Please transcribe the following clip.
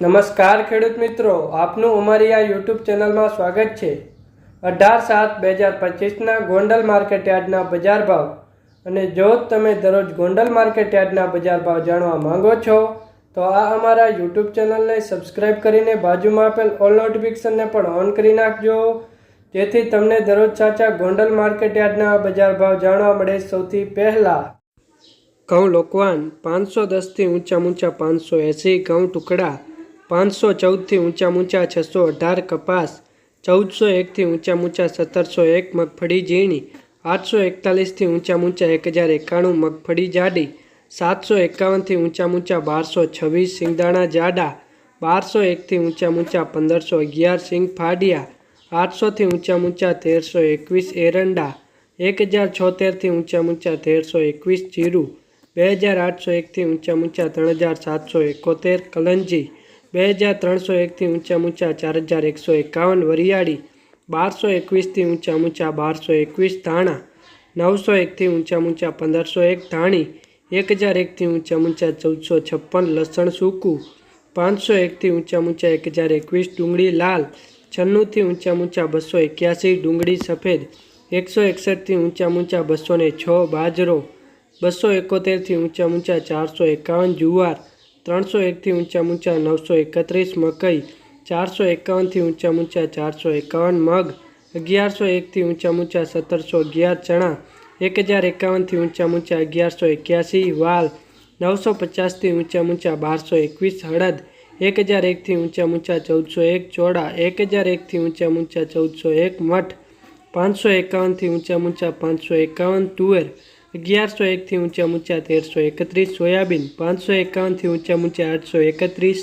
નમસ્કાર ખેડૂત મિત્રો, આપનું અમારી આ યુટ્યુબ ચેનલમાં સ્વાગત છે. અઢાર સાત બે હજાર પચીસના ગોંડલ માર્કેટ યાર્ડના બજાર ભાવ. અને જો તમે દરરોજ ગોંડલ માર્કેટ યાર્ડના બજાર ભાવ જાણવા માંગો છો, તો આ અમારા યુટ્યુબ ચેનલને સબસ્ક્રાઈબ કરીને બાજુમાં આપેલ ઓલ નોટિફિકેશનને પણ ઓન કરી નાખજો. જેથી તમને દરરોજ સાચા ગોંડલ માર્કેટ યાર્ડના બજાર ભાવ જાણવા મળે સૌથી પહેલાં. ઘઉં લોકવાન પાંચસો દસથી ઊંચા ઊંચા પાંચસો એંસી, ઘઉં ટુકડા પાંચસો ચૌદથી ઊંચા ઊંચા છસો અઢાર કપાસ, ચૌદસો એકથી ઊંચા ઊંચા સત્તરસો એક મગફળી ઝીણી, આઠસો એકતાલીસથી ઊંચા ઊંચા એક હજાર એકાણું મગફળી જાડી, સાતસો એકાવનથી ઊંચા ઊંચા બારસો છવ્વીસ સિંગદાણા જાડા, બારસો એકથી ઊંચા ઊંચા પંદરસો અગિયાર સિંગ ફાડિયા, આઠસોથી ઊંચા ઊંચા તેરસો એકવીસ એરંડા એક હજાર છોતેરથી ઊંચા ઊંચા તેરસો એકવીસ જીરું બે હજાર આઠસો એકથી ઊંચા ઊંચા ત્રણ હજાર સાતસો એકોતેર કલંજી બે હજાર ત્રણસો એકથી ઊંચા ઊંચા ચાર હજાર એકસો એકાવન, વરિયાળી બારસો એકવીસથી ઊંચા ઊંચા બારસો એકવીસ, ધાણા નવસો એકથી ઊંચા ઊંચા પંદરસો એક, ધાણી એક હજાર એકથી ઊંચા ઊંચા ચૌદસો છપ્પન, લસણ સૂકું પાંચસો એકથી ઊંચા ઊંચા એક હજાર એકવીસ, ડુંગળી લાલ છન્નુંથી ઊંચા ઊંચા બસો એક્યાસી, ડુંગળી સફેદ એકસો એકસઠથી ઊંચા ઊંચા બસો ને છ, બાજરો બસો એકોતેરથી ઊંચા ઊંચા ચારસો એકાવન, જુવાર ત્રણસો એકથી ઊંચા ઊંચા નવસો એકત્રીસ મકઈ, ચારસો એકાવનથી ઊંચા ઊંચા ચારસો એકાવન મગ, અગિયારસો એકથી ઊંચા ઊંચા સત્તરસો અગિયાર ચણા, એક હજાર એકાવનથી ઊંચા ઊંચા અગિયારસો એક્યાસી વાલ, નવસો પચાસથી ઊંચા ઊંચા બારસો એકવીસ હળદ, એક હજાર એકથી ઊંચા ઊંચા ચૌદસો એક ચોડા એક હજાર એકથી ઊંચા ઊંચા ચૌદસો એક મઠ, પાંચસો એકાવનથી ઊંચા ઊંચા પાંચસો એકાવન તુવેર અગિયારસો એકથી ઊંચા ઊંચા તેરસો એકત્રીસ સોયાબીન પાંચસો એકાવનથી ઊંચા ઊંચા આઠસો એકત્રીસ.